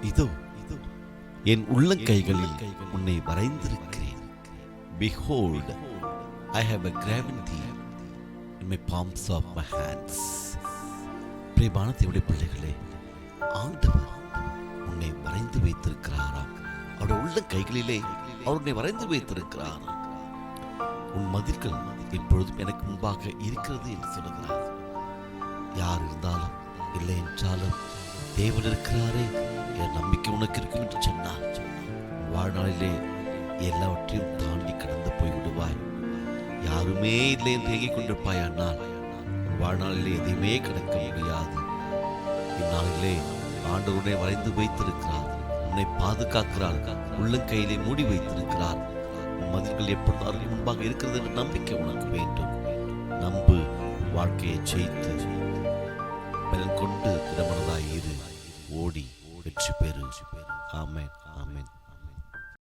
இதோ என் உள்ளங்கைகளில் உன்னை வரைந்திருக்கிறேன். Behold I have a gravity in my palms of my hands பிரியமானத்தையுடைய பிள்ளைகளே ஆண்டவர் உன்னை வரைந்து வைத்திருக்கிறாராம். அவருடைய உள்ள கைகளிலே அவர் உன்னை வரைந்து வைத்திருக்கிறார். உன் மதில்கள் இப்பொழுதும் எனக்கு முன்பாக இருக்கிறது என்று சொல்லுகிறார். யார் இருந்தாலும் இல்லை என்றாலும் தேவன் இருக்கிறாரே. என் நம்பிக்கை உனக்கு இருக்கும் என்று சொன்னார் வாழ்நாளிலே எல்லாவற்றையும் தாண்டி கடந்து போய் விடுவாய். யாருமே இல்லை என்று ஏங்கிக் கொண்டிருப்பாய் ஆனால் வாழ்நாளிலே எதையுமே கடக்க முடியாது இந்நாளிலே ஆண்டவர் வரைந்து வைத்திருக்கிறார் உன்னை பாதுகாக்கிறார் உள்ளங்கையிலே மூடி வைத்திருக்கிறார். உன் மதில்கள் எப்பொழுது அவருக்கு முன்பாக இருக்கிறது என்ற நம்பிக்கை உனக்கு வேண்டும். நம்பு வாழ்க்கையை ஜெயித்து பலன் கொண்டு విడిచిపెరు ఆమెన్ ఆమెన్